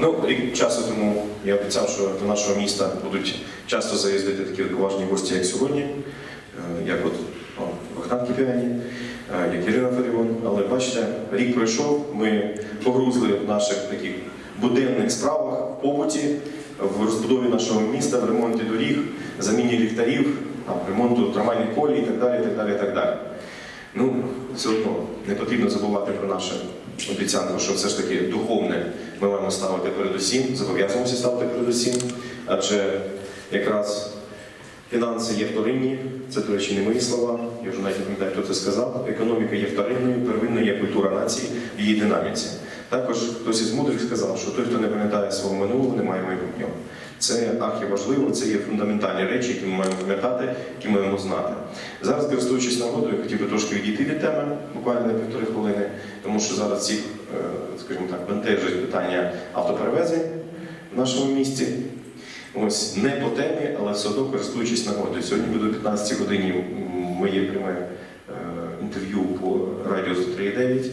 Ну, рік часу тому я обіцяв, що до нашого міста будуть часто заїздити такі поважні гості, як сьогодні, е, як от Богдан Кіпіані, е, як Ірина Фаріон. Але бачите, рік пройшов, ми погрузли в наших таких буденних справах в побуті, в розбудові нашого міста, в ремонті доріг, заміні ліхтарів, там, ремонту трамвайних колій і так далі. так далі, так далі. Ну, все одно не потрібно забувати про наше обіцянку, що все ж таки духовне ми маємо ставити передусім, зобов'язуємося ставити передусім, адже якраз фінанси є вторинні, це, до речі, не мої слова, я вже навіть не пам'ятаю, хто це сказав. Економіка є вторинною, первинною є культура нації в її динаміці. Також хтось із мудрих сказав, що той, хто не пам'ятає свого минулого, не має майбутнього. Це архіважливо, це є фундаментальні речі, які ми маємо пам'ятати, які ми маємо знати. Зараз, користуючись нагодою, хотів би трошки відійти від теми, буквально на півтори хвилини, тому що зараз всіх, е, скажімо так, бентежить питання автоперевезень в нашому місті. Ось не по темі, але все одно користуючись нагодою. Сьогодні буде о 15 годині моє пряме інтерв'ю по радіо 103.9.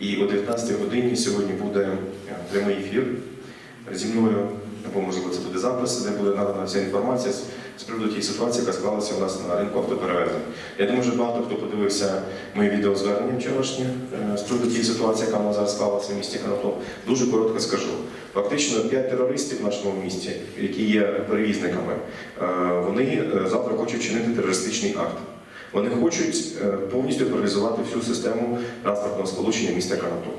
І о 19 годині сьогодні буде прямий ефір зі мною, або можливо це буде запис, де буде надана вся інформація з, приводу тієї ситуації, яка склалася у нас на ринку автоперевезень. Я думаю, що багато хто подивився мої відеозвернення вчорашні е, з приводу тієї ситуації, яка у нас зараз склалася в місті Канатоп. Дуже коротко скажу. Фактично, п'ять терористів в нашому місті, які є перевізниками, е, вони е, завтра хочуть чинити терористичний акт. Вони хочуть повністю паралізувати всю систему транспортного сполучення міста Канатоп.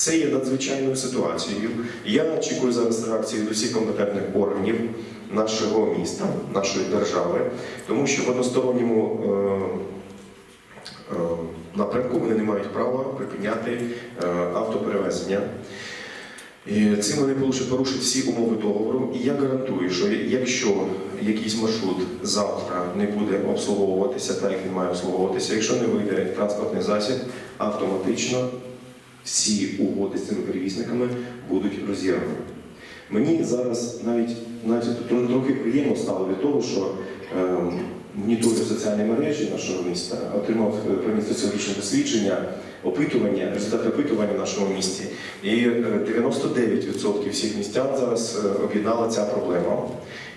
Це є надзвичайною ситуацією. Я очікую зараз реакції до всіх компетентних органів нашого міста, нашої держави, тому що в односторонньому е, е, напрямку вони не мають права припиняти е, автоперевезення. І цим вони порушать всі умови договору. І я гарантую, що якщо якийсь маршрут завтра не буде обслуговуватися так, як він має обслуговуватися, якщо не вийде транспортний засіб, автоматично всі угоди з цими перевізниками будуть розірвані. Мені зараз навіть, навіть тр- трохи приємно стало від того, що е, моніторю соціальні мережі нашого міста отримав е, певні соціологічні дослідження, опитування, результати опитування в нашому місті. І е, 99% всіх містян зараз е, об'єднала ця проблема.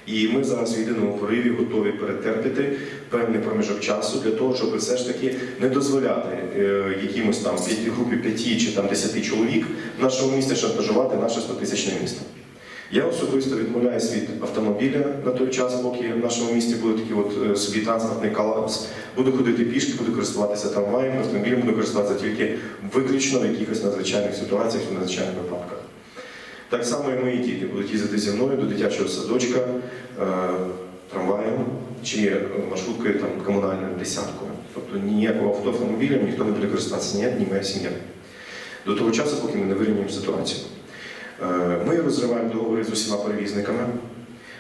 І ми зараз в єдиному пориві готові перетерпіти певний проміжок часу для того, щоб все ж таки не дозволяти е, якимось там групі 5 чи там 10 чоловік в нашому місті шантажувати наше 100-тисячне місто. Я особисто відмовляюсь від автомобіля на той час, поки в нашому місті буде такий от е, собі транспортний колапс. Буду ходити пішки, буду користуватися трамваєм, автомобілем буду користуватися тільки виключно в якихось надзвичайних ситуаціях, в надзвичайних випадках. Так само і мої діти будуть їздити зі мною до дитячого садочка е, трамваєм чи маршруткою там, комунальною десяткою. Тобто ніякого автомобілем ніхто не буде користуватися, ні моя сім'я. До того часу, поки ми не вирівнюємо ситуацію. Е, Ми розриваємо договори з усіма перевізниками.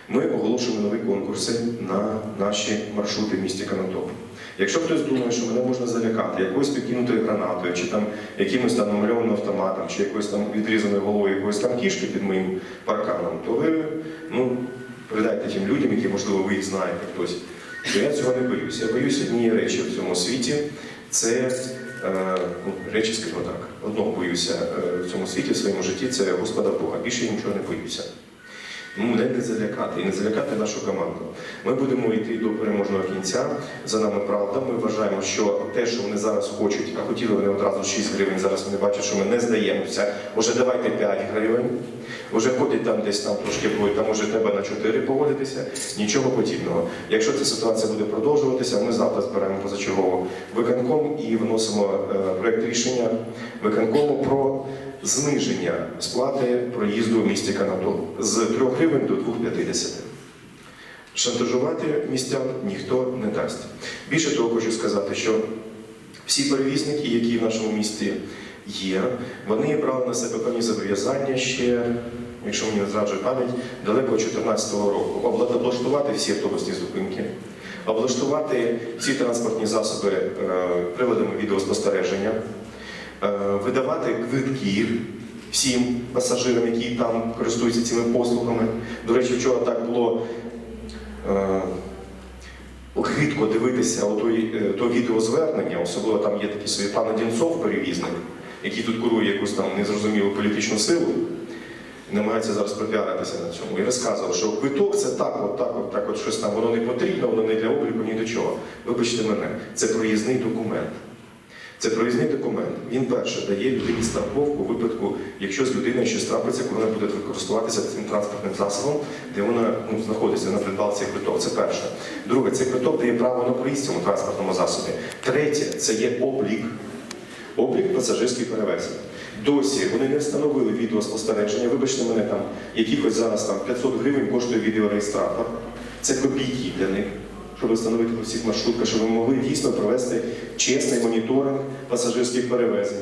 Ми оголошуємо нові конкурси на наші маршрути в місті Канатоп. Якщо хтось думає, що мене можна залякати якоюсь підкинутою гранатою, чи там якимось там намальованим автоматом, чи якоюсь там відрізаною головою якоїсь там кішки під моїм парканом, то ви ну, передайте тим людям, які, можливо, ви їх знаєте хтось, що я цього не боюся. Я боюся однієї речі в цьому світі. Це е, ну, речі, скажімо так, одного боюся е, в цьому світі, в своєму житті, це Господа Бога. Більше я нічого не боюся. Мене не залякати і не залякати нашу команду. Ми будемо йти до переможного кінця. За нами правда. Ми вважаємо, що те, що вони зараз хочуть, а хотіли вони одразу 6 гривень. Зараз вони бачать, що ми не здаємося. Уже давайте 5 гривень. Уже ходять там десь там трошки будуть, там уже треба на 4 поводитися. Нічого подібного. Якщо ця ситуація буде продовжуватися, ми завтра зберемо позачергово виконком і виносимо е, проект рішення виконкому про зниження сплати проїзду в місті Канатоп з 3 гривень до 2,50. Шантажувати містян ніхто не дасть. Більше того, хочу сказати, що всі перевізники, які в нашому місті є, вони брали на себе певні зобов'язання ще, якщо мені не зраджує пам'ять, далеко 2014 року. Обла- Облаштувати всі автобусні зупинки, облаштувати всі транспортні засоби е, приладами відеоспостереження, видавати квитки всім пасажирам, які там користуються цими послугами. До речі, вчора так було. е, Гидко дивитися е, то відеозвернення, особливо там є такий собі пан Одінцов, перевізник, який тут курує якусь там незрозумілу політичну силу. намагається зараз пропіаритися на цьому. І розказував, що квиток це так, от так, от так, от щось там, воно не потрібно, воно не для обліку, ні до чого. Вибачте мене, це проїзний документ. Це проїзний документ. Він перше дає людині страховку у випадку, якщо з людиною щось трапиться, коли вона буде користуватися цим транспортним засобом, де вона ну, знаходиться, вона придбала цей квиток. Це перше. Друге, цей квиток дає право на проїзд цьому транспортному засобі. Третє це є облік. Облік пасажирських перевезень. Досі вони не встановили відеоспостереження. Вибачте мене там, якихось зараз там 500 гривень коштує відеореєстратор. Це копійки для них, щоб встановити по всіх маршрутках, щоб ми могли дійсно провести чесний моніторинг пасажирських перевезень.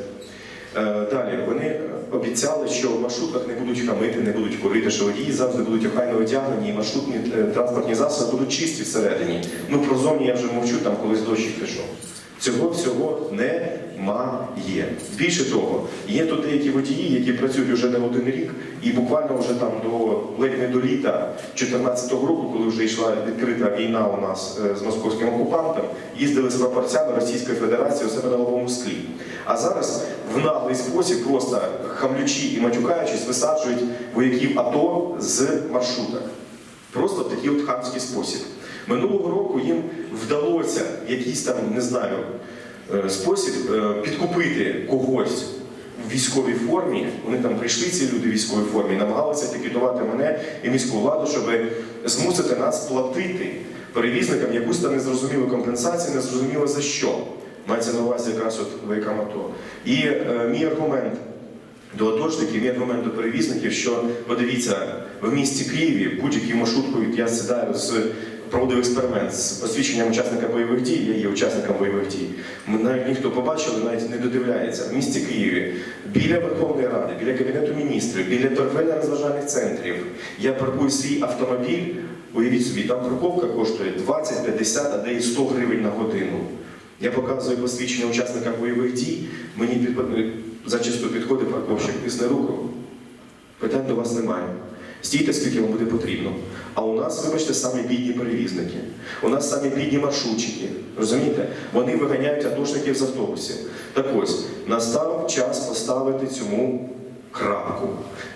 Е, Далі вони обіцяли, що в маршрутках не будуть хамити, не будуть курити, що водії завжди будуть охайно одягнені, і маршрутні е, транспортні засоби будуть чисті всередині. Ну про зоні я вже мовчу, там колись дощик пішов. Цього всього немає. Більше того, є тут деякі водії, які працюють вже не один рік, і буквально вже там до ледь не до літа 2014 року, коли вже йшла відкрита війна у нас е, з московським окупантом, їздили з прапорцями Російської Федерації у себе на лобовому склі. А зараз в наглий спосіб, просто хамлючи і матюкаючись, висаджують вояків АТО з маршруток. Просто в такий от хамський спосіб. Минулого року їм вдалося в якийсь там, не знаю, е, спосіб е, підкупити когось в військовій формі. Вони там прийшли, ці люди в військовій формі, намагалися пікетувати мене і міську владу, щоб змусити нас платити перевізникам якусь там незрозумілу компенсацію, незрозуміло за що. Мається на увазі якраз от воякам АТО. І е, мій аргумент до атошників, мій аргумент до перевізників, що подивіться, в місті Києві будь-який маршрутку, я сідаю з проводив експеримент з посвідченням учасника бойових дій, я є учасником бойових дій. Ми навіть ніхто побачили, навіть не додивляється. В місті Києві, біля Верховної Ради, біля Кабінету міністрів, біля торгівельно-розважальних центрів. Я паркую свій автомобіль, уявіть собі, там парковка коштує 20, 50, а де і 100 гривень на годину. Я показую посвідчення учасника бойових дій, мені зачасту підходить парковщик, тисне руку. Питань до вас немає. Стійте, скільки вам буде потрібно. А у нас, вибачте, самі бідні перевізники. У нас самі бідні маршрутчики. Розумієте? Вони виганяють атошників з автобусів. Так ось, настав час поставити цьому крапку.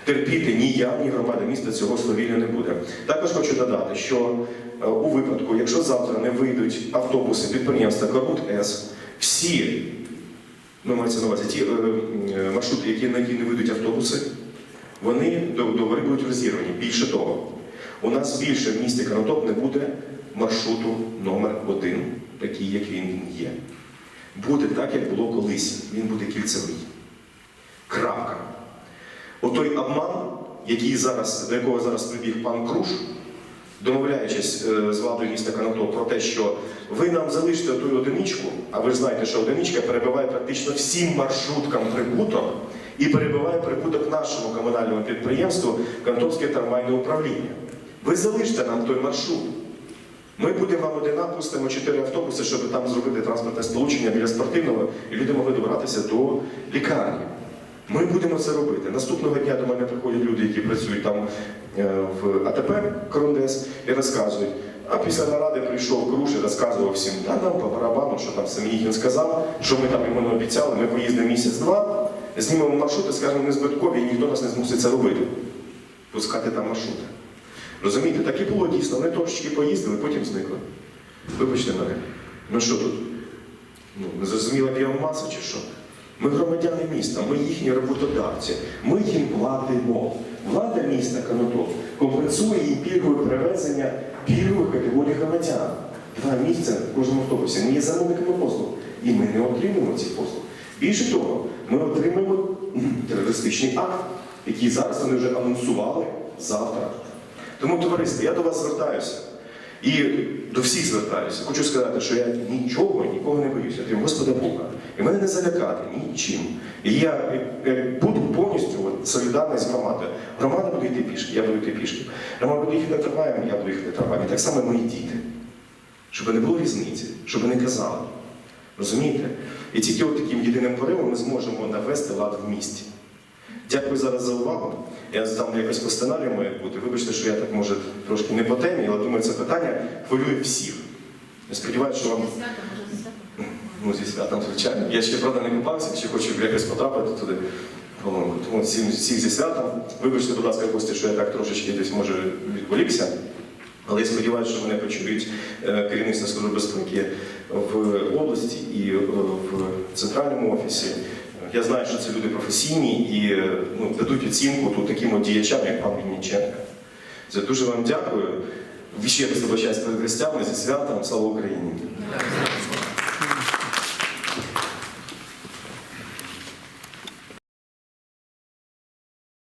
Терпіти ні я, ні громада міста цього словілля не буде. Також хочу додати, що е, у випадку, якщо завтра не вийдуть автобуси підприємства Корут С, всі ну, мається на увазі ті е, е, маршрути, які, на які не вийдуть автобуси, вони до- договори будуть розірвані. Більше того, у нас більше в місті Конотоп не буде маршруту номер один, такий, як він є. Буде так, як було колись. Він буде кільцевий. Крапка. Отой обман, який зараз, до якого зараз прибіг пан Круш, домовляючись е, з владою міста Конотоп про те, що ви нам залишите ту одиничку, а ви знаєте, що одиничка перебиває практично всім маршруткам прибуток і перебиває прибуток нашому комунальному підприємству Конотопське трамвайне управління. Ви залиште нам той маршрут. Ми будемо вам один пустимо чотири автобуси, щоб там зробити транспортне сполучення біля спортивного, і люди могли добратися до лікарні. Ми будемо це робити. Наступного дня до мене приходять люди, які працюють там е, в АТП Корундес, і розказують. А після наради прийшов Круш і розказував всім, да нам по барабану, що там Семеніхін сказав, що ми там йому не обіцяли, ми поїздимо місяць-два, знімемо маршрути, скажемо не збиткові, і ніхто нас не змусить це робити. Пускати там маршрути. Розумієте, так і було дійсно. Вони трошечки поїздили, потім зникли. Вибачте мене. Ну що тут? Ну, незрозуміла біомаса чи що? Ми громадяни міста, ми їхні роботодавці, ми їм платимо. Влада міста Конотоп компенсує їм пільгове перевезення пільгових категорій громадян. Два місця в кожному автобусі. Ми є замовниками послуг. І ми не отримуємо ці послуги. Більше того, ми отримуємо терористичний акт, який зараз вони вже анонсували завтра. Тому, товариство, я до вас звертаюся. І до всіх звертаюся. Хочу сказати, що я нічого, нікого не боюся, крім Господа Бога. І мене не залякати нічим. І я е, буду повністю солідарний з громадою. Громада буде йти пішки, я буду йти пішки. Громада буде їхати трамваєм, я буду їхати трамваєм. І так само мої діти. Щоб не було різниці, щоб не казали. Розумієте? І тільки от таким єдиним поривом ми зможемо навести лад в місті. Дякую зараз за увагу. Я там якось по сценарію має бути. Вибачте, що я так може трошки не по темі, але думаю, це питання хвилює всіх. Я сподіваюся, що вам? Ну, зі святом, звичайно. Я ще правда не купався, ще хочу якось потрапити туди. Тому всім, всіх зі святом. Вибачте, будь ласка, гості, що я так трошечки десь може відволікся. Але я сподіваюся, що мене почують е, керівництво Служби безпеки в області і е, в центральному офісі. Я знаю, що це люди професійні і е, ну, дадуть оцінку тут таким от діячам, як пан Вінниченко. Це дуже вам дякую. Ще раз вибачаюсь перед гостями зі святом. Слава Україні!